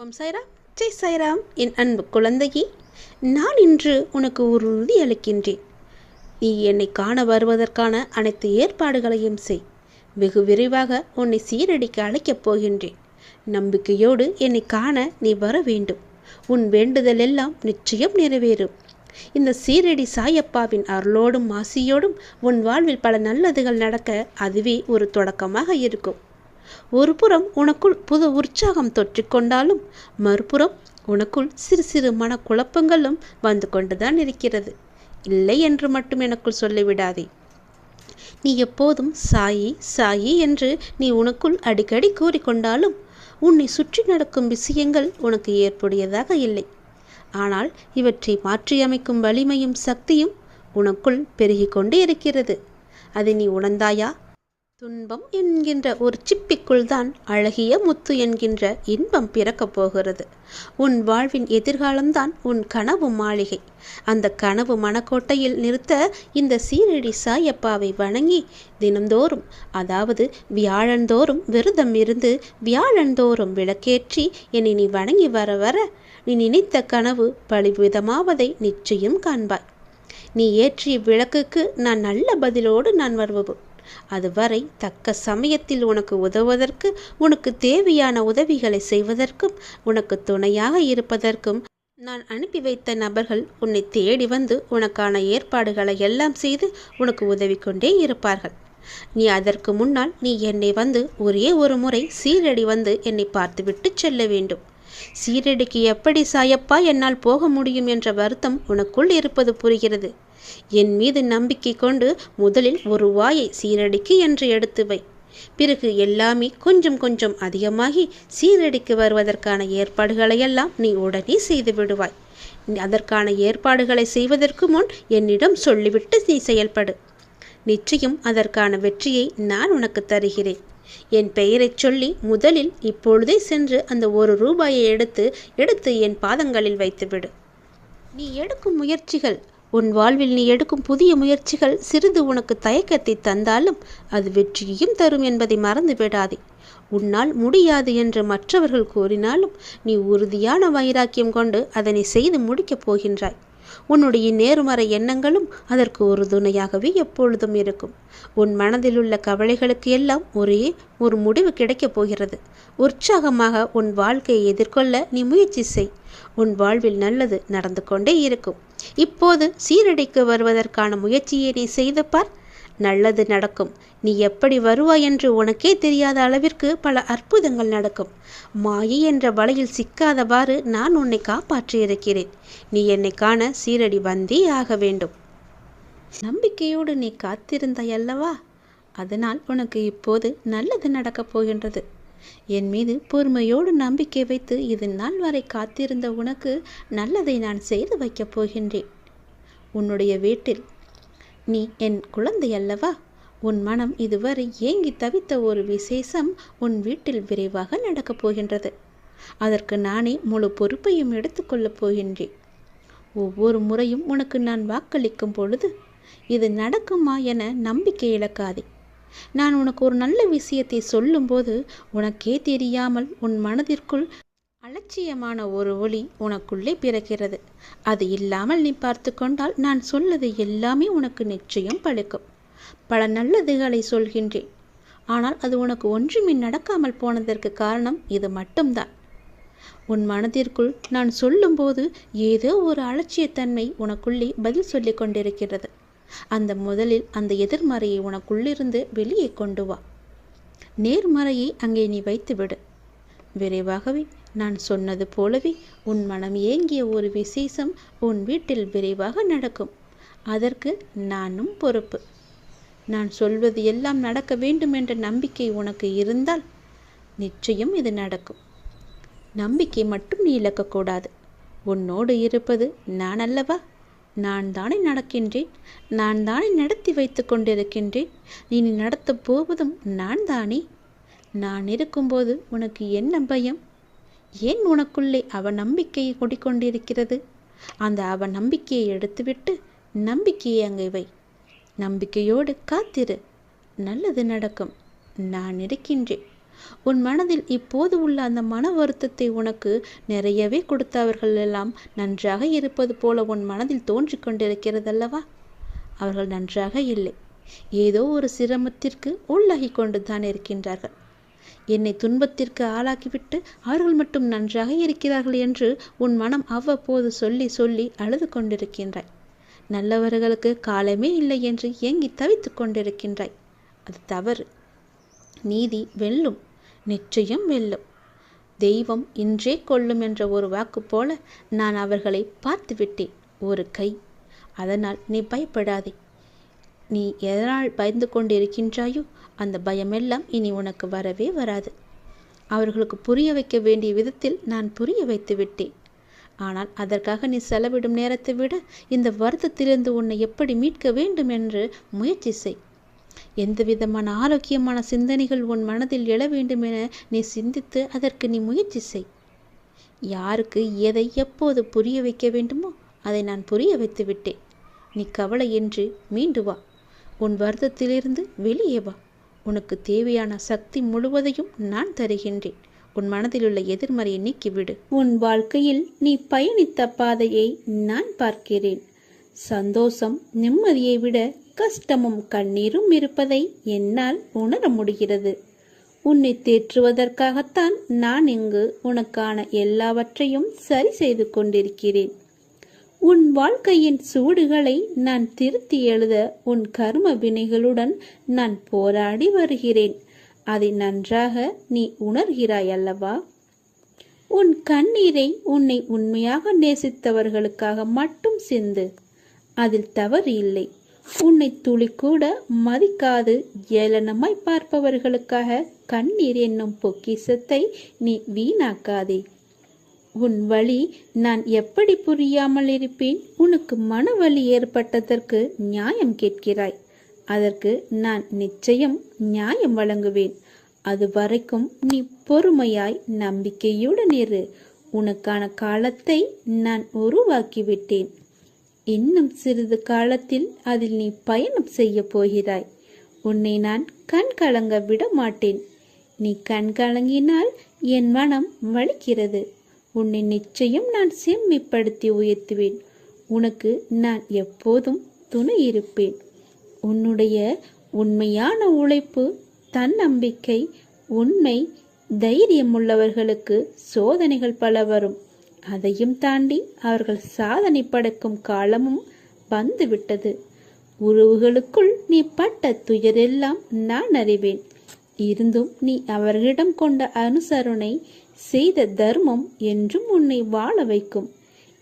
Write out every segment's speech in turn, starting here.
ஓம் சாய்ராம். ஜெய் சாய்ராம் என் அன்பு குழந்தையே. நான் இன்று உனக்கு உறுதி அளிக்கின்றேன். நீ என்னை காண வருவதற்கான அனைத்து ஏற்பாடுகளையும் செய். வெகு விரைவாக உன்னை சீரடிக்க அழைக்கப் போகின்றேன். நம்பிக்கையோடு என்னை காண நீ வர வேண்டும். உன் வேண்டுதல் எல்லாம் நிச்சயம் நிறைவேறும். இந்த சீரடி சாயப்பாவின் அருளோடும் ஆசியோடும் உன் வாழ்வில் பல நல்லதுகள் நடக்க அதுவே ஒரு தொடக்கமாக இருக்கும். ஒருபுறம் உனக்குள் புது உற்சாகம் தொற்றிக்கொண்டாலும் மறுபுறம் உனக்குள் சிறு சிறு மனக்குழப்பங்களும் வந்து கொண்டுதான் இருக்கிறது. இல்லை என்று மட்டும் எனக்குள் சொல்லிவிடாதே. நீ எப்போதும் சாயி சாயி என்று நீ உனக்குள் அடிக்கடி கூறிக்கொண்டாலும் உன்னை சுற்றி நடக்கும் விஷயங்கள் உனக்கு ஏற்புடையதாக இல்லை. ஆனால் இவற்றை மாற்றியமைக்கும் வலிமையும் சக்தியும் உனக்குள் பெருகிக்கொண்டே இருக்கிறது. அதை நீ உணர்ந்தாயா? துன்பம் என்கின்ற ஒரு சிப்பிக்குள் தான் அழகிய முத்து என்கின்ற இன்பம் பிறக்கப் போகிறது. உன் வாழ்வின் எதிர்காலம்தான் உன் கனவு மாளிகை. அந்த கனவு மனக்கோட்டையில் நிறுத்த இந்த சீரடி சாயப்பாவை வணங்கி தினந்தோறும் அதாவது வியாழந்தோறும் விரதம் இருந்து வியாழந்தோறும் விளக்கேற்றி என்னை நீ வணங்கி வர வர நீ நினைத்த கனவு பலிவிதமாவதை நிச்சயம் காண்பாய். நீ ஏற்றிய விளக்குக்கு நான் நல்ல பதிலோடு நான் வருவோம் அதுவரை தக்க சமயத்தில் உனக்கு உதவுவதற்கு உனக்கு தேவையான உதவிகளை செய்வதற்கும் உனக்கு துணையாக இருப்பதற்கும் நான் அனுப்பி வைத்த நபர்கள் உன்னை தேடி வந்து உனக்கான ஏற்பாடுகளை எல்லாம் செய்து உனக்கு உதவி கொண்டே இருப்பார்கள். நீ அதற்கு முன்னால் நீ என்னை வந்து ஒரே ஒரு முறை சீரடி வந்து என்னை பார்த்துவிட்டு செல்ல வேண்டும். சீரடிக்கு எப்படி சாயப்பா என்னால் போக முடியும் என்ற வருத்தம் உனக்குள் இருப்பது புரிகிறது. என் மீது நம்பிக்கை கொண்டு முதலில் ஒரு வாயை சீரடிக்கு என்று எடுத்து வை. பிறகு எல்லாமே கொஞ்சம் கொஞ்சம் அதிகமாகி சீரடிக்கு வருவதற்கான ஏற்பாடுகளையெல்லாம் நீ உடனே செய்து விடுவாய். அதற்கான ஏற்பாடுகளை செய்வதற்கு முன் என்னிடம் சொல்லிவிட்டு நீ செயல்படு. நிச்சயம் அதற்கான வெற்றியை நான் உனக்கு தருகிறேன். என் பெயரைச் சொல்லி முதலில் இப்பொழுதே சென்று அந்த ஒரு ரூபாயை எடுத்து எடுத்து என் பாதங்களில் வைத்துவிடு. நீ எடுக்கும் முயற்சிகள் உன் வாழ்வில் நீ எடுக்கும் புதிய முயற்சிகள் சிறிது உனக்கு தயக்கத்தை தந்தாலும் அது வெற்றியையும் தரும் என்பதை மறந்து விடாதே உன்னால் முடியாது என்று மற்றவர்கள் கூறினாலும் நீ உறுதியான வைராக்கியம் கொண்டு அதனை செய்து முடிக்கப் போகின்றாய். உன்னுடைய நேர்மறை எண்ணங்களும் அதற்கு ஒரு துணையாகவே எப்பொழுதும் இருக்கும். உன் மனதில் உள்ள கவலைகளுக்கு எல்லாம் ஒரே ஒரு முடிவு கிடைக்கப் போகிறது. உற்சாகமாக உன் வாழ்க்கையை எதிர்கொள்ள நீ முயற்சி செய். உன் வாழ்வில் நல்லது நடந்து கொண்டே இருக்கும். இப்போது சீரடிக்கு வருவதற்கான முயற்சியை நீ செய்து பார். நல்லது நடக்கும். நீ எப்படி வருவாய் என்று உனக்கே தெரியாத அளவிற்கு பல அற்புதங்கள் நடக்கும். மாயை என்ற வலையில் சிக்காதவாறு நான் உன்னை காப்பாற்றியிருக்கிறேன். நீ என்னை காண சீரடி வந்தே ஆக வேண்டும். நம்பிக்கையோடு நீ காத்திருந்தாய் அல்லவா? அதனால் உனக்கு இப்போது நல்லது நடக்கப் போகின்றது. என் மீது பொறுமையோடு நம்பிக்கை வைத்து இது நாள் வரை காத்திருந்த உனக்கு நல்லதை நான் செய்து வைக்கப் போகின்றேன். உன்னுடைய வீட்டில் நீ என் குழந்தை அல்லவா? உன் மனம் இதுவரை ஏங்கி தவித்த ஒரு விசேஷம் உன் வீட்டில் விரைவாக நடக்கப் போகின்றது. அதற்கு நானே முழு பொறுப்பையும் எடுத்துக்கொள்ளப் போகின்றேன். ஒவ்வொரு முறையும் உனக்கு நான் வாக்களிக்கும் பொழுது இது நடக்குமா என நம்பிக்கை இழக்காதே. நான் உனக்கு ஒரு நல்ல விஷயத்தை சொல்லும்போது உனக்கே தெரியாமல் உன் மனதிற்குள் அலட்சியமான ஒரு ஒளி உனக்குள்ளே பிறக்கிறது. அது இல்லாமல் நீ பார்த்து கொண்டால் நான் சொல்லது எல்லாமே உனக்கு நிச்சயம் பழுக்கும். பல நல்லதுகளை சொல்கின்றேன். ஆனால் அது உனக்கு ஒன்றுமே நடக்காமல் போனதற்கு காரணம் இது மட்டும்தான். உன் மனதிற்குள் நான் சொல்லும்போது ஏதோ ஒரு அலட்சியத்தன்மை உனக்குள்ளே பதில் சொல்லி கொண்டிருக்கிறது. அந்த முதலில் அந்த எதிர்மறையை உனக்குள்ளிருந்து வெளியே கொண்டு வா. நேர்மறையை அங்கே நீ வைத்துவிடு. விரைவாகவே நான் சொன்னது போலவே உன் மனம் ஏங்கிய ஒரு விசேஷம் உன் வீட்டில் விரைவாக நடக்கும். அதற்கு நானும் பொறுப்பு. நான் சொல்வது எல்லாம் நடக்க வேண்டும் என்ற நம்பிக்கை உனக்கு இருந்தால் நிச்சயம் இது நடக்கும். நம்பிக்கை மட்டும் நீ இழக்கக்கூடாது. உன்னோடு இருப்பது நான் அல்லவா? நான் தானே நடக்கின்றேன்? நான் தானே நடத்தி வைத்து கொண்டிருக்கின்றேன்? நீ நடத்தப் போவதும் நான் தானே நான் இருக்கும்போது உனக்கு என்ன பயம்? ஏன் உனக்குள்ளே அவ நம்பிக்கையை கொடிக்கொண்டிருக்கிறது அந்த அவ நம்பிக்கையை எடுத்துவிட்டு நம்பிக்கையை அங்கே வை. நம்பிக்கையோடு காத்திரு. நல்லது நடக்கும். நான் இருக்கின்றேன். உன் மனதில் இப்போது உள்ள அந்த மன வருத்தத்தை உனக்கு நிறையவே கொடுத்தவர்கள் எல்லாம் நன்றாக இருப்பது போல உன் மனதில் தோன்றிக் கொண்டிருக்கிறதல்லவா? அவர்கள் நன்றாக இல்லை. ஏதோ ஒரு சிரமத்திற்கு உள்ளாகி கொண்டு தான் இருக்கின்றார்கள். என்னை துன்பத்திற்கு ஆளாக்கிவிட்டு அவர்கள் மட்டும் நன்றாக இருக்கிறார்கள் என்று உன் மனம் அவ்வப்போது சொல்லி சொல்லி அழுது கொண்டிருக்கின்றாய். நல்லவர்களுக்கு காலமே இல்லை என்று ஏங்கி தவித்துக் கொண்டிருக்கின்றாய். அது தவறு. நீதி வெல்லும். நிச்சயம் வெல்லும். தெய்வம் இன்றே கொள்ளும் என்ற ஒரு வாக்கு போல நான் அவர்களை பார்த்து விட்டேன். ஒரு கை. அதனால் நீ பயப்படாதே. நீ எதனால் பயந்து கொண்டிருக்கின்றாயோ அந்த பயமெல்லாம் இனி உனக்கு வரவே வராது. அவர்களுக்கு புரிய வைக்க வேண்டிய விதத்தில் நான் புரிய வைத்து விட்டேன். ஆனால் அதற்காக நீ செலவிடும் நேரத்தை விட இந்த வருத்தத்திலிருந்து உன்னை எப்படி மீட்க வேண்டும் என்று முயற்சி செய். எந்த விதமான ஆரோக்கியமான சிந்தனைகள் உன் மனதில் எழ வேண்டும் என நீ சிந்தித்து அதற்கு நீ முயற்சி செய். யாருக்கு எதை எப்போது புரிய வைக்க வேண்டுமோ அதை நான் புரிய வைத்து விட்டேன். நீ கவலையின்றி மீண்டு வா. உன் வருத்தத்திலிருந்து வெளியே வா. உனக்கு தேவையான சக்தி முழுவதையும் நான் தருகின்றேன். உன் மனதில் உள்ள எதிர்மறையை நீக்கிவிடு. உன் வாழ்க்கையில் நீ பயணித்த பாதையை நான் பார்க்கிறேன். சந்தோஷம் நிம்மதியை விட கஷ்டமும் கண்ணீரும் இருப்பதை என்னால் உணர முடிகிறது. உன்னை தேற்றுவதற்காகத்தான் நான் இங்கு உனக்கான எல்லாவற்றையும் சரி செய்து கொண்டிருக்கிறேன். உன் வாழ்க்கையின் சூடுகளை நான் திருத்தி எழுத உன் கர்ம வினைகளுடன் நான் போராடி வருகிறேன். அதை நன்றாக நீ உணர்கிறாய் அல்லவா? உன் கண்ணீரை உன்னை உண்மையாக நேசித்தவர்களுக்காக மட்டும் சிந்து அதில் தவறு இல்லை. உன்னை துளி கூட மதிக்காது. ஏளனமாய் பார்ப்பவர்களுக்காக கண்ணீர் என்னும் பொக்கிசத்தை நீ வீணாக்காதே. உன் வழி நான் எப்படி புரியாமல் இருப்பேன்? உனக்கு மனவலி ஏற்பட்டதற்கு நியாயம் கேட்கிறாய். அதற்கு நான் நிச்சயம் நியாயம் வழங்குவேன். அது வரைக்கும் நீ பொறுமையாய் நம்பிக்கையுடன் இரு உனக்கான காலத்தை நான் உருவாக்கிவிட்டேன். இன்னும் சிறிது காலத்தில் அதில் நீ பயணம் செய்ய போகிறாய். உன்னை நான் கண் கலங்க விட மாட்டேன். நீ கண் கலங்கினால் என் மனம் வலிக்கிறது. உன்னை நிச்சயம் நான் செம்மிப்படுத்தி உயர்த்துவேன். உனக்கு நான் எப்போதும் துணை இருப்பேன். உன்னுடைய உண்மையான உழைப்பு தன்னம்பிக்கை உண்மை தைரியம் உள்ளவர்களுக்கு சோதனைகள் பல வரும் அதையும் தாண்டி அவர்கள் சாதனை படைக்கும் காலமும் வந்துவிட்டது. உறவுகளுக்குள் நீ பட்ட துயரெல்லாம் நான் அறிவேன். இருந்தும் நீ அவர்களிடம் கொண்ட அனுசரணை செய்த தர்மம் என்றும் உன்னை வாழ வைக்கும்.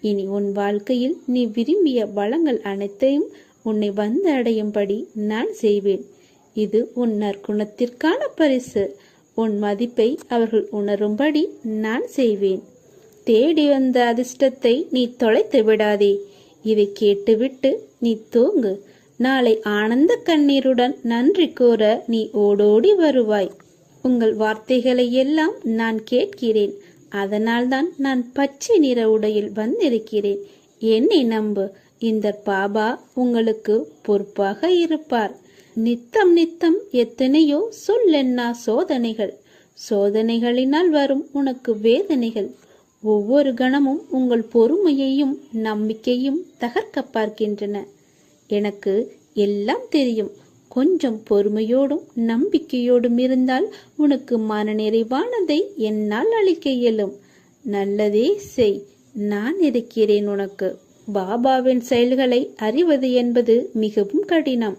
இனி உன் வாழ்க்கையில் நீ விரும்பிய வளங்கள் அனைத்தையும் உன்னை வந்து அடையும்படி நான் செய்வேன். இது உன் நற்குணத்திற்கான பரிசு. உன் மதிப்பை அவர்கள் உணரும்படி நான் செய்வேன். தேடி வந்த அதிர்ஷ்டத்தை நீ தொலைத்து விடாதே. இதை கேட்டுவிட்டு நீ தூங்கு. நாளை ஆனந்த கண்ணீருடன் நன்றி கூற நீ ஓடோடி வருவாய். உங்கள் வார்த்தைகளை எல்லாம் நான் கேட்கிறேன். அதனால்தான் நான் பச்சை நிற உடையில் வந்திருக்கிறேன். என்னை நம்பு. இந்த பாபா உங்களுக்கு பொறுப்பாக இருப்பார். நித்தம் நித்தம் எத்தனையோ சொல்லென்னா சோதனைகள். சோதனைகளினால் வரும் உனக்கு வேதனைகள். ஒவ்வொரு கணமும் உங்கள் பொறுமையையும் நம்பிக்கையும் தகர்க்க பார்க்கின்றன. எனக்கு எல்லாம் தெரியும். கொஞ்சம் பொறுமையோடும் நம்பிக்கையோடும் இருந்தால் உனக்கு மனநிறைவானதை என்னால் அளிக்க இயலும். நல்லதே செய். நான் இருக்கிறேன் உனக்கு. பாபாவின் செயல்களை அறிவது என்பது மிகவும் கடினம்.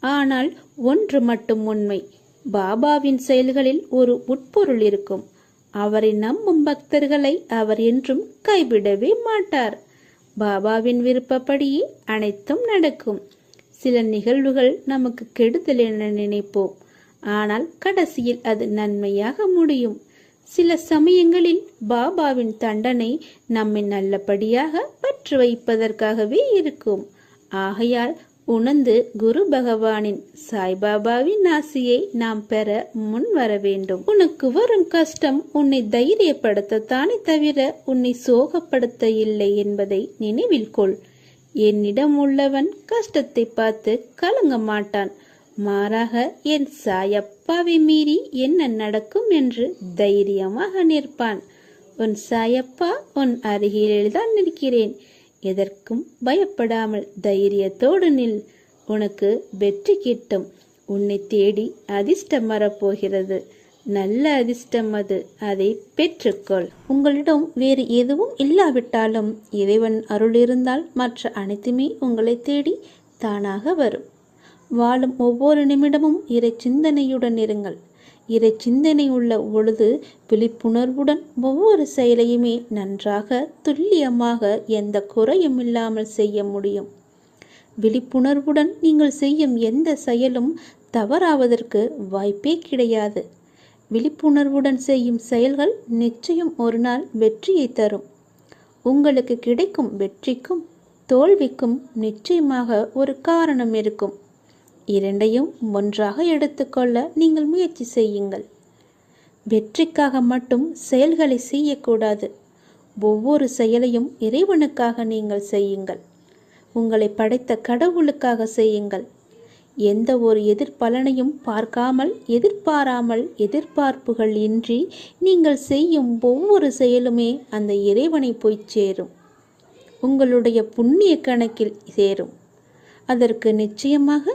ஆனால் ஒன்று மட்டும் உண்மை. பாபாவின் செயல்களில் ஒரு உட்பொருள் இருக்கும். அவரை நம்பும் பக்தர்களை அவர் என்றும் கைவிடவே மாட்டார். பாபாவின் விருப்பப்படியே அனைத்தும் நடக்கும். சில நிகழ்வுகள் நமக்கு கெடுதல் என நினைப்போம். ஆனால் கடைசியில் அது நன்மையாக முடியும். சில சமயங்களில் பாபாவின் தண்டனை நம்மை நல்லபடியாக பற்று வைப்பதற்காகவே இருக்கும். ஆகையால் உணர்ந்து குரு பகவானின் சாய்பாபாவின் ஆசியை நாம் பெற முன் வர வேண்டும். உனக்கு வரும் கஷ்டம் உன்னை தைரியப்படுத்தத்தானே தவிர உன்னை சோகப்படுத்த இல்லை என்பதை நினைவில் கொள். என்னிடம் உள்ளவன் கஷ்டத்தை பார்த்து கலங்க மாட்டான். மாறாக என் சாயப்பாவை மீறி என்ன நடக்கும் என்று தைரியமாக நிற்பான். உன் சாயப்பா உன் அருகில்தான் நிற்கிறேன். எதற்கும் பயப்படாமல் தைரியத்தோடு நில். உனக்கு வெற்றி கிட்டும். உன்னை தேடி அதிர்ஷ்டம் வரப்போகிறது. நல்ல அதிர்ஷ்டம் அது. அதை பெற்றுக்கொள். உங்களிடம் வேறு எதுவும் இல்லாவிட்டாலும் இறைவன் அருள் இருந்தால் மற்ற அனைத்துமே உங்களை தேடி தானாக வரும். வாழும் ஒவ்வொரு நிமிடமும் இறை சிந்தனையுடன் இருங்கள். இறை சிந்தனை உள்ள பொழுது விழிப்புணர்வுடன் ஒவ்வொரு செயலையுமே நன்றாக துல்லியமாக எந்த குறையும் இல்லாமல் செய்ய முடியும். விழிப்புணர்வுடன் நீங்கள் செய்யும் எந்த செயலும் தவறாவதற்கு வாய்ப்பே கிடையாது. விழிப்புணர்வுடன் செய்யும் செயல்கள் நிச்சயம் ஒரு நாள் வெற்றியை தரும். உங்களுக்கு கிடைக்கும் வெற்றிக்கும் தோல்விக்கும் நிச்சயமாக ஒரு காரணம் இருக்கும். இரண்டையும் ஒன்றாக எடுத்துக்கொள்ள நீங்கள் முயற்சி செய்யுங்கள். வெற்றிக்காக மட்டும் செயல்களை செய்யக்கூடாது. ஒவ்வொரு செயலையும் இறைவனுக்காக நீங்கள் செய்யுங்கள். உங்களை படைத்த கடவுளுக்காக செய்யுங்கள். எந்த ஒரு எதிர்பலனையும் பார்க்காமல் எதிர்பாராமல் எதிர்பார்ப்புகள் இன்றி நீங்கள் செய்யும் ஒவ்வொரு செயலுமே அந்த இறைவனை போய் சேரும். உங்களுடைய புண்ணிய கணக்கில் சேரும். அதற்கு நிச்சயமாக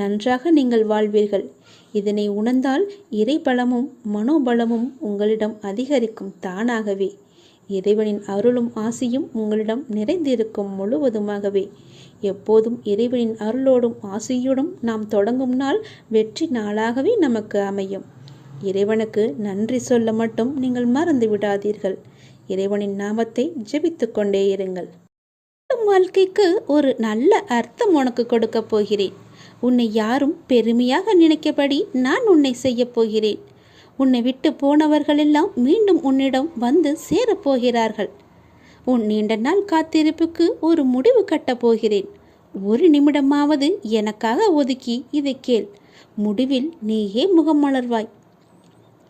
நன்றாக நீங்கள் வாழ்வீர்கள். இதனை உணர்ந்தால் இறைபலமும் மனோபலமும் உங்களிடம் அதிகரிக்கும் தானாகவே. இறைவனின் அருளும் ஆசியும் உங்களிடம் நிறைந்திருக்கும் முழுவதுமாகவே. எப்போதும் இறைவனின் அருளோடும் ஆசியோடும் நாம் தொடங்கும் நாள் வெற்றி நாளாகவே நமக்கு அமையும். இறைவனுக்கு நன்றி சொல்ல மட்டும் நீங்கள் மறந்து விடாதீர்கள். இறைவனின் நாமத்தை ஜெபித்து கொண்டே இருங்கள். வாழ்க்கைக்கு ஒரு நல்ல அர்த்தம் உனக்கு கொடுக்க போகிறேன். உன்னை யாரும் பெருமையாக நினைக்கபடி நான் உன்னை செய்யப் போகிறேன். உன்னை விட்டு போனவர்களெல்லாம் மீண்டும் உன்னிடம் வந்து சேரப்போகிறார்கள் உன் நீண்ட நாள் காத்திருப்புக்கு ஒரு முடிவு கட்டப் போகிறேன். ஒரு நிமிடமாவது எனக்காக ஒதுக்கி இதை கேள். முடிவில் நீயே முகம் மலர்வாய்.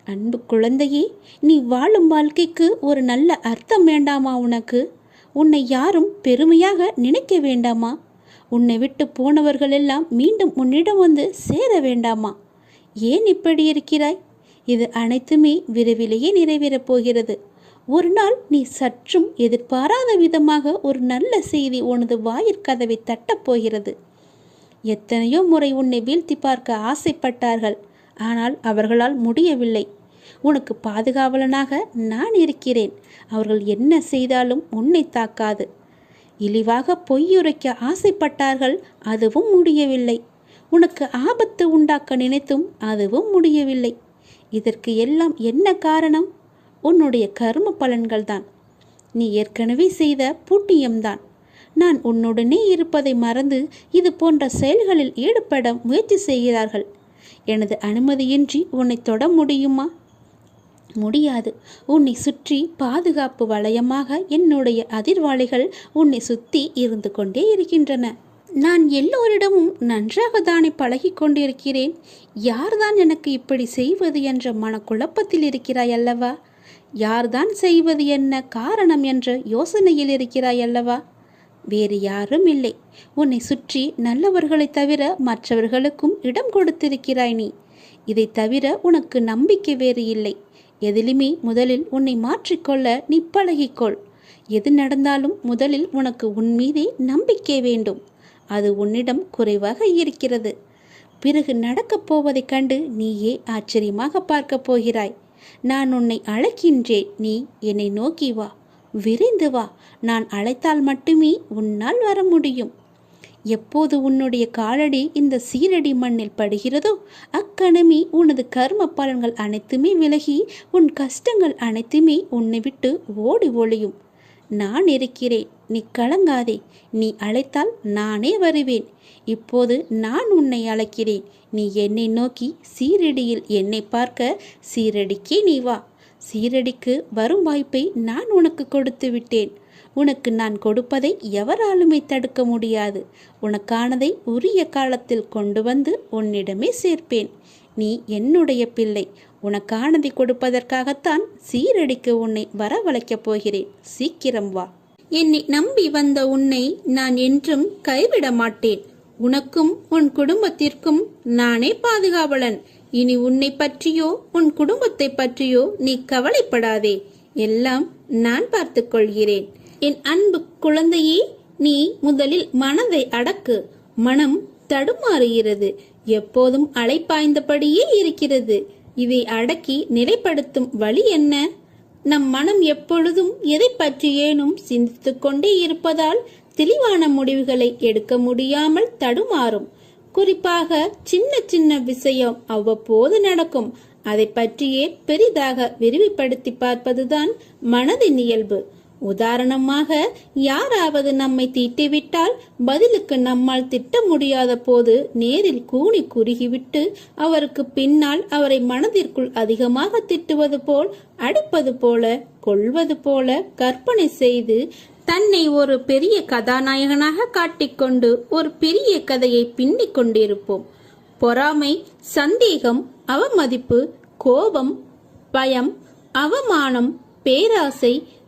அன்பு குழந்தையே நீ வாழும் வாழ்க்கைக்கு ஒரு நல்ல அர்த்தம் வேண்டாமா உனக்கு? உன்னை யாரும் பெருமையாக நினைக்க வேண்டாமா? உன்னை விட்டு போனவர்கள் எல்லாம் மீண்டும் உன்னிடம் வந்து சேர வேண்டாமா? ஏன் இப்படி இருக்கிறாய்? இது அனைத்துமே விரைவிலேயே நிறைவேறப் போகிறது. ஒரு நாள் நீ சற்றும் எதிர்பாராத விதமாக ஒரு நல்ல செய்தி உனது வாயிற்கதவை தட்டப்போகிறது எத்தனையோ முறை உன்னை வீழ்த்தி பார்க்க ஆசைப்பட்டார்கள். ஆனால் அவர்களால் முடியவில்லை. உனக்கு பாதுகாவலனாக நான் இருக்கிறேன். அவர்கள் என்ன செய்தாலும் உன்னை தாக்காது. இழிவாக பொய்யுரைக்க ஆசைப்பட்டார்கள் அதுவும் முடியவில்லை. உனக்கு ஆபத்து உண்டாக்க நினைத்தும் அதுவும் முடியவில்லை. இதற்கு எல்லாம் என்ன காரணம்? உன்னுடைய கர்ம பலன்கள்தான். நீ ஏற்கனவே செய்த புண்ணியம்தான் நான் உன்னுடனே இருப்பதை மறந்து இது போன்ற செயல்களில் ஈடுபட முயற்சி செய்கிறார்கள். எனது அனுமதியின்றி உன்னை தொட முடியுமா? முடியாது. உன்னை சுற்றி பாதுகாப்பு வளையமாக என்னுடைய அதிர்வாளிகள் உன்னை சுற்றி இருந்து கொண்டே இருக்கின்றன. நான் எல்லோரிடமும் நன்றாக தானே பழகி கொண்டிருக்கிறேன். யார்தான் எனக்கு இப்படி செய்வது என்ற மனக்குழப்பத்தில் இருக்கிறாய் அல்லவா? யார்தான் செய்வது என்ன காரணம் என்ற யோசனையில் இருக்கிறாய் அல்லவா? வேறு யாரும் இல்லை. உன்னை சுற்றி நல்லவர்களைத் தவிர மற்றவர்களுக்கும் இடம் கொடுத்திருக்கிறாய் நீ. இதைத் தவிர உனக்கு நம்பிக்கை வேறு இல்லை. எதிலுமே முதலில் உன்னை மாற்றிக்கொள்ள நீ பழகிக்கொள். எது நடந்தாலும் முதலில் உனக்கு உன் மீதே நம்பிக்கை வேண்டும். அது உன்னிடம் குறைவாக இருக்கிறது. பிறகு நடக்கப் போவதைக் கண்டு நீயே ஆச்சரியமாக பார்க்கப் போகிறாய். நான் உன்னை அழைக்கின்றேன். நீ என்னை நோக்கி வா. விரைந்து வா. நான் அழைத்தால் மட்டுமே உன்னால் வர முடியும். எப்போது உன்னுடைய காலடி இந்த சீரடி மண்ணில் படுகிறதோ அக்கணமே உனது கர்ம பலன்கள் அனைத்துமே விலகி உன் கஷ்டங்கள் அனைத்துமே உன்னை விட்டு ஓடி ஒளியும். நான் இருக்கிறேன் நீ கலங்காதே நீ அழைத்தால் நானே வருவேன். இப்போது நான் உன்னை அழைக்கிறேன் நீ என்னை நோக்கி சீரடியில் என்னை பார்க்க சீரடிக்கே நீ வா. சீரடிக்கு வரும் வாய்ப்பை நான் உனக்கு கொடுத்து விட்டேன். உனக்கு நான் கொடுப்பதை எவராலுமே தடுக்க முடியாது. உனக்கானதை உரிய காலத்தில் கொண்டு வந்து உன்னிடமே சேர்ப்பேன். நீ என்னுடைய பிள்ளை. உனக்கானதை கொடுப்பதற்காகத்தான் சீரடிக்கு உன்னை வரவழைக்கப் போகிறேன். சீக்கிரம் வா. என்னை நம்பி வந்த உன்னை நான் என்றும் கைவிட மாட்டேன். உனக்கும் உன் குடும்பத்திற்கும் நானே பாதுகாவலன். இனி உன்னை பற்றியோ உன் குடும்பத்தை பற்றியோ நீ கவலைப்படாதே. எல்லாம் நான் பார்த்துக்கொள்கிறேன் என் அன்பு குழந்தையே நீ முதலில் மனதை அடக்கு. மனம் தடுமாறுகிறது. எப்போதும் அலைப்பாய்ந்தபடியே இருக்கிறது. இதை அடக்கி நிலைப்படுத்தும் வழி என்ன? நம் மனம் எப்பொழுதும் எதை பற்றியேனும் சிந்தித்துக் கொண்டே இருப்பதால் தெளிவான முடிவுகளை எடுக்க முடியாமல் தடுமாறும். குறிப்பாக சின்ன சின்ன விஷயம் அவ்வப்போது நடக்கும். அதை பற்றியே பெரிதாக விரிவுபடுத்தி பார்ப்பதுதான் மனதின் இயல்பு. உதாரணமாக யாராவது நம்மை தீட்டிவிட்டால் பதிலுக்கு நம்மால் திட்ட முடியாத போது நேரில் கூனி குறுகிவிட்டு அவருக்கு பின்னால் அவரை மனதிற்குள் அதிகமாக திட்டுவது போல் அடிப்பது போல கொள்வது போல கற்பனை செய்து தன்னை ஒரு பெரிய கதாநாயகனாக காட்டிக்கொண்டு ஒரு பெரிய கதையை பின்னிக் கொண்டிருப்போம். பொறாமை சந்தேகம் அவமதிப்பு கோபம் பயம் அவமானம் பேராசை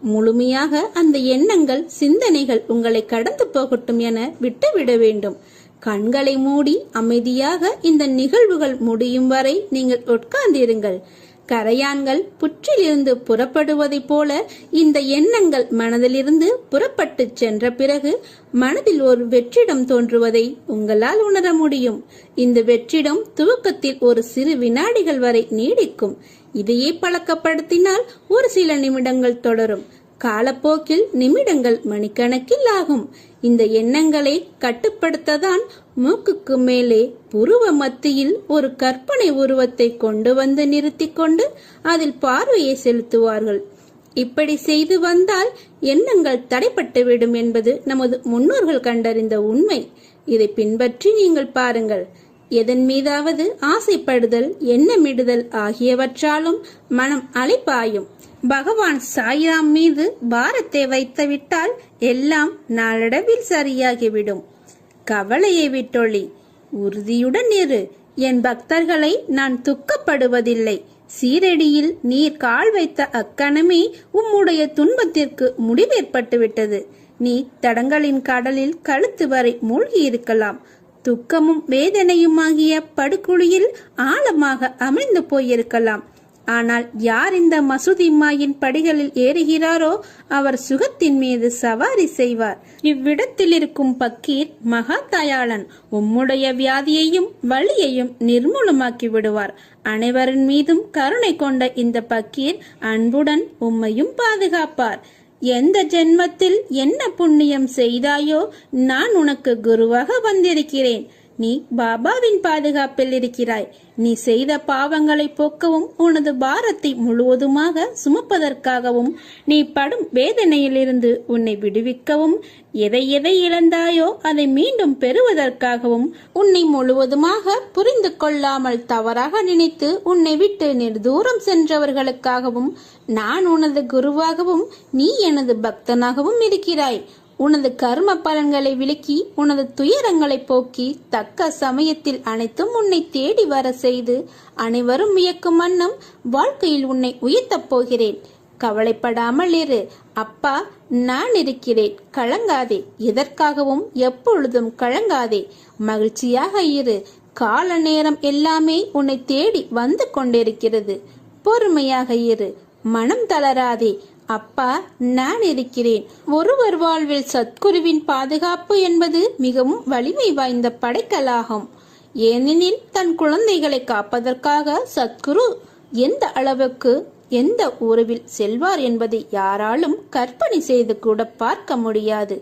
முழுமையாக அந்த எண்ணங்கள் சிந்தனைகள் உங்களை கடந்து போகட்டும் என விட்டுவிட வேண்டும். கண்களை மூடி அமைதியாக இந்த நிகழ்வுகள் முடியும் வரை நீங்கள் உட்கார்ந்திருங்கள். கரையான்கள் புற்றிலிருந்து புறப்படுவதைப் போல இந்த எண்ணங்கள் மனதிலிருந்து புறப்பட்டு சென்ற பிறகு மனதில் ஒரு வெற்றிடம் தோன்றுவதை உங்களால் உணர முடியும். இந்த வெற்றிடம் துவக்கத்தில் ஒரு சிறு வினாடிகள் வரை நீடிக்கும். இதையே பழக்கப்படுத்தினால் ஒரு சில நிமிடங்கள் தொடரும். காலப்போக்கில் நிமிடங்கள் மணிக்கணக்கில் ஆகும். இந்த எண்ணங்களை கட்டுப்படுத்ததான் மூக்குக்கு மேலே புருவ மத்தியில் ஒரு கற்பனை உருவத்தை கொண்டு வந்து நிறுத்தி கொண்டு அதில் பார்வையை செலுத்துவார்கள். இப்படி செய்து வந்தால் எண்ணங்கள் தடைப்பட்டுவிடும் என்பது நமது முன்னோர்கள் கண்டறிந்த உண்மை. இதை பின்பற்றி நீங்கள் பாருங்கள். எதன் மீதாவது ஆசைப்படுதல் எண்ணமிடுதல் ஆகியவற்றாலும் மனம் அலைப்பாயும் பகவான் சாய்ராம் மீது பாரத்தை வைத்துவிட்டால் எல்லாம் நாளடைவில் சரியாகிவிடும். கவலையை விட்டொழி உறுதியுடன் இரு. என் பக்தர்களை நான் துக்கப்படுவதில்லை. சீரடியில் நீர் கால் வைத்த அக்கணமே உம்முடைய துன்பத்திற்கு முடிவேற்பட்டுவிட்டது. நீ தடங்களின் கடலில் கழுத்து வரை மூழ்கி இருக்கலாம் துக்கமும் வேதனையுமாகிய படுகுழியில் ஆழமாக அமிழ்ந்து போயிருக்கலாம். ஆனால் யார் இந்த மசூதிம்மாயின் படிகளில் ஏறுகிறாரோ அவர் சுகத்தின் மீது சவாரி செய்வார். இவ்விடத்தில் இருக்கும் பக்கீர் மகா தயாளன் உம்முடைய வியாதியையும் வலியையும் நிர்மூலமாக்கி விடுவார். அனைவரின் மீதும் கருணை கொண்ட இந்த பக்கீர் அன்புடன் உம்மையும் பாதுகாப்பார். எந்த ஜென்மத்தில் என்ன புண்ணியம் செய்தாயோ நான் உனக்கு குருவாக வந்திருக்கிறேன். நீ பாபாவின் பாதுகாப்பில் இருக்கிறாய். நீ செய்த பாவங்களை போக்கவும் உனது பாரத்தை முழுவதுமாக சுமப்பதற்காகவும் நீ படும் வேதனையிலிருந்து உன்னை விடுவிக்கவும் எதை எதை இழந்தாயோ அதை மீண்டும் பெறுவதற்காகவும் உன்னை முழுவதுமாக புரிந்து கொள்ளாமல் தவறாக நினைத்து உன்னை விட்டு நெடுதூரம் சென்றவர்களுக்காகவும் நான் உனது குருவாகவும் நீ எனது பக்தனாகவும் இருக்கிறாய். உனது கர்ம பலன்களை விளக்கி உனது துயரங்களை போக்கி தக்க சமயத்தில் அனைத்தும் உன்னை தேடி வர செய்து அனைவரும் வியக்கும் வண்ணம் வாழ்க்கையில் உன்னை உயர்த்தப் போகிறேன். கவலைப்படாமல் இரு. அப்பா நான் இருக்கிறேன். கலங்காதே. எதற்காகவும் எப்பொழுதும் கலங்காதே. மகிழ்ச்சியாக இரு. கால நேரம் எல்லாமே உன்னை தேடி வந்து கொண்டிருக்கிறது. பொறுமையாக இரு. மனம் தளராதே. அப்பா நான் இருக்கிறேன். ஒருவர் வாழ்வில் சத்குருவின் பாதுகாப்பு என்பது மிகவும் வலிமை வாய்ந்த படைக்கலாகும். ஏனெனில் தன் குழந்தைகளை காப்பதற்காக சத்குரு எந்த அளவுக்கு எந்த உறவில் செல்வார் என்பதை யாராலும் கற்பனை செய்து கூட பார்க்க முடியாது.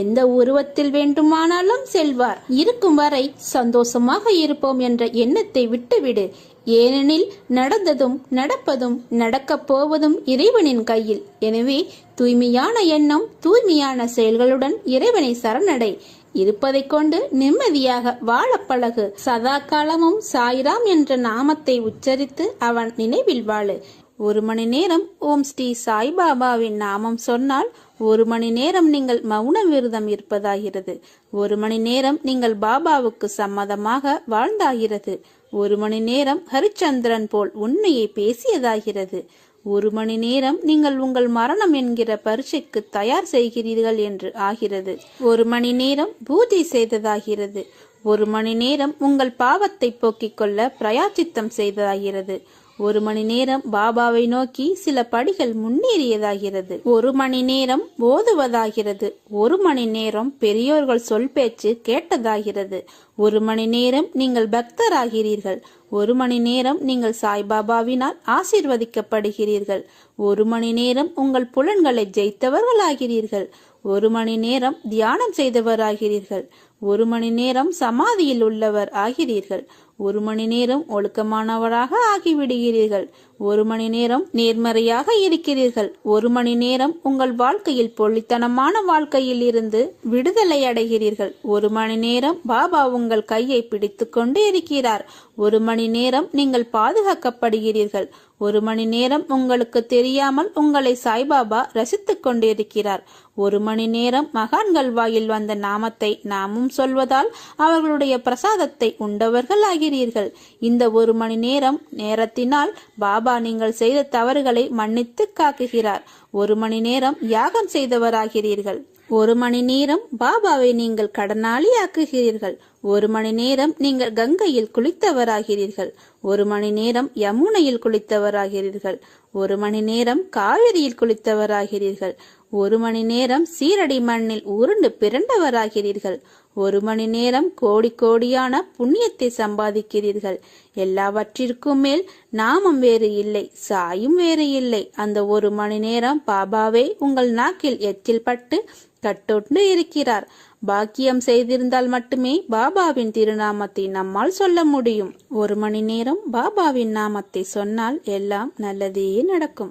எந்த உருவத்தில் வேண்டுமானாலும் செல்வார். இருக்கும் வரை சந்தோஷமாக இருப்போம் என்ற எண்ணத்தை விட்டுவிடு. ஏனெனில் நடந்ததும் நடப்பதும் நடக்கப் போவதும் இறைவனின் கையில். எனவே தூய்மையான எண்ணம் தூய்மையான செயல்களுடன் இறைவனை சரணடை. இருப்பதைக் கொண்டு நிம்மதியாக வாழ பழகு. சதா காலமும் சாய்ராம் என்ற நாமத்தை உச்சரித்து அவன் நினைவில் வாழு. ஒரு மணி நேரம் ஓம் ஸ்ரீ சாய்பாபாவின் நாமம் சொன்னால் ஒரு மணி நேரம் நீங்கள் மௌன விரதம் இருப்பதாகிறது. ஒரு மணி நேரம் நீங்கள் பாபாவுக்கு சம்மதமாக வாழ்ந்தாகிறது. ஒரு மணி நேரம் ஹரிச்சந்திரன் போல் உண்மையை பேசியதாகிறது. ஒரு மணி நேரம் நீங்கள் உங்கள் மரணம் என்கிற பரீட்சைக்கு தயார் செய்கிறீர்கள் என்று ஆகிறது. ஒரு மணி நேரம் பூஜை செய்ததாகிறது. ஒரு மணி நேரம் உங்கள் பாவத்தை போக்கிக் கொள்ள பிரயாச்சித்தம் செய்ததாகிறது. ஒரு மணி நேரம் பாபாவை நோக்கி சில படிகள் முன்னேறியதாகிறது. ஒரு மணி நேரம் ஓதுவதாகிறது. ஒரு மணி நேரம் பெரியோர்கள் சொல் பேச்சு கேட்டதாகிறது. ஒரு மணி நேரம் நீங்கள் பக்தராகிறீர்கள். ஒரு மணி நேரம் நீங்கள் சாய்பாபாவினால் ஆசீர்வதிக்கப்படுகிறீர்கள். ஒரு மணி நேரம் உங்கள் புலன்களை ஜெயித்தவர்களாகிறீர்கள். ஒரு மணி நேரம் தியானம் செய்தவராகிறீர்கள். ஒரு மணி நேரம் சமாதியில் உள்ளவர் ஆகிறீர்கள். ஒரு மணி நேரம் ஒழுக்கமானவராக ஆகிவிடுகிறீர்கள். ஒரு மணி நேரம் நேர்மறையாக இருக்கிறீர்கள். ஒரு மணி நேரம் உங்கள் வாழ்க்கையில் பொள்ளித்தனமான வாழ்க்கையில் இருந்து விடுதலை அடைகிறீர்கள். ஒரு மணி நேரம் பாபா உங்கள் கையை பிடித்து கொண்டு இருக்கிறார். ஒரு மணி நேரம் நீங்கள் பாதுகாக்கப்படுகிறீர்கள். ஒரு மணி நேரம் உங்களுக்கு தெரியாமல் உங்களை சாய்பாபா ரசித்துக் கொண்டிருக்கிறார். ஒரு மணி நேரம் மகான்கள் வாயில் வந்த நாமத்தை நாமும் சொல்வதால் அவர்களுடைய பிரசாதத்தை உண்டவர்கள் ஆகிறீர்கள். இந்த ஒரு மணி நேரம் நேரத்தினால் பாபா நீங்கள் செய்த தவறுகளை மன்னித்து காக்குகிறார். ஒரு மணி நேரம் யாகம் செய்தவராகிறீர்கள். ஒரு மணி நேரம் பாபாவை நீங்கள் கடனாளி ஆக்குகிறீர்கள் ஒரு மணி நேரம் நீங்கள் கங்கையில் குளித்தவராகிறீர்கள். ஒரு மணி நேரம் யமுனையில் குளித்தவராகிறீர்கள். ஒரு மணி நேரம் காவிரியில் குளித்தவராகிறீர்கள். ஒரு மணி நேரம் சீரடி மண்ணில் உருண்டு பிறண்டவராகிறீர்கள். ஒரு மணி நேரம் கோடி கோடியான புண்ணியத்தை சம்பாதிக்கிறீர்கள். எல்லாவற்றிற்கும் மேல் நாமம் வேறு இல்லை சாயும் வேறு இல்லை. அந்த ஒரு மணி நேரம் பாபாவே உங்கள் நாக்கில் எச்சில் பட்டு கட்டொண்டு இருக்கிறார். பாக்கியம் செய்திருந்தால் மட்டுமே பாபாவின் திருநாமத்தை நம்மால் சொல்ல முடியும். ஒரு மணி நேரம் பாபாவின் நாமத்தை சொன்னால் எல்லாம் நல்லதே நடக்கும்.